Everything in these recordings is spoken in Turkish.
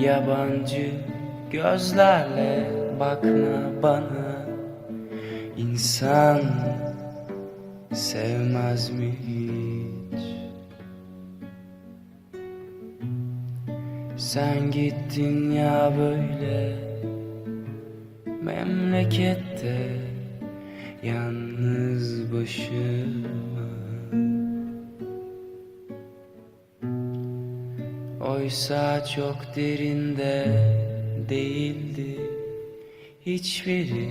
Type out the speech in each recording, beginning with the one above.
Yabancı gözlerle bakma bana İnsan sevmez mi hiç? Sen gittin ya böyle memlekette yalnız başıma Oysa çok derinde değildi hiçbiri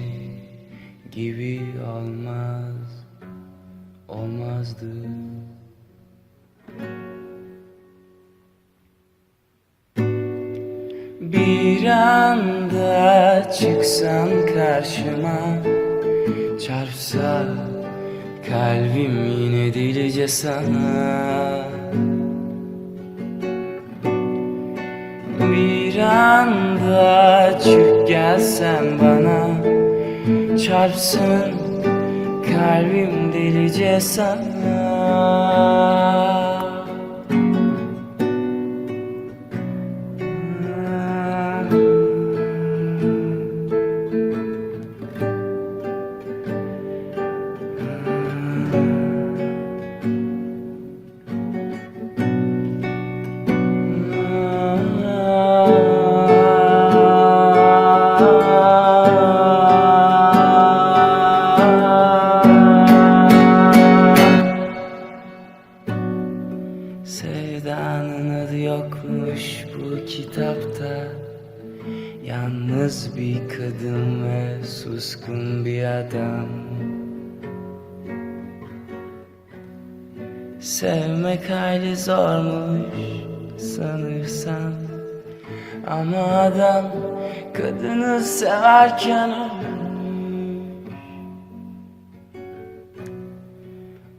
gibi olmaz olmazdı. Bir anda çıksan karşıma Çarpsa kalbim yine delice sana anda çık gelsen bana Çarpsın kalbim delice sana Adı yokmuş bu kitapta. Yalnız bir kadın ve suskun bir adam. Sevmek hayli zormuş sanırsan Ama adam kadını severken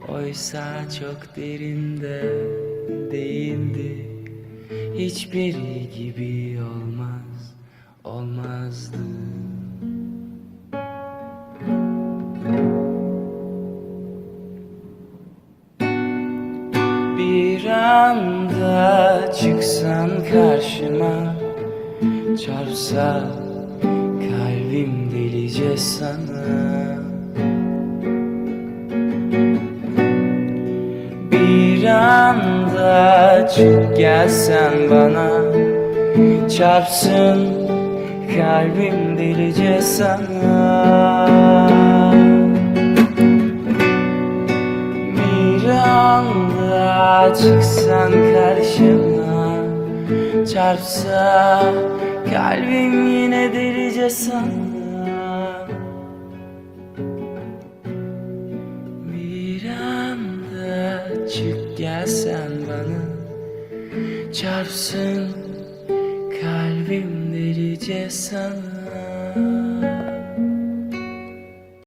Oysa çok derinde değildi. Hiçbiri gibi olmaz, olmazdı. Bir anda çıksan karşıma Çarpsa kalbim delice sana. Bir anda çık gelsen bana. Çarpsın kalbim delice sana Bir anda çıksan karşıma. Çarpsa kalbim yine delice sana gelsen bana Çarpsın kalbim delice sana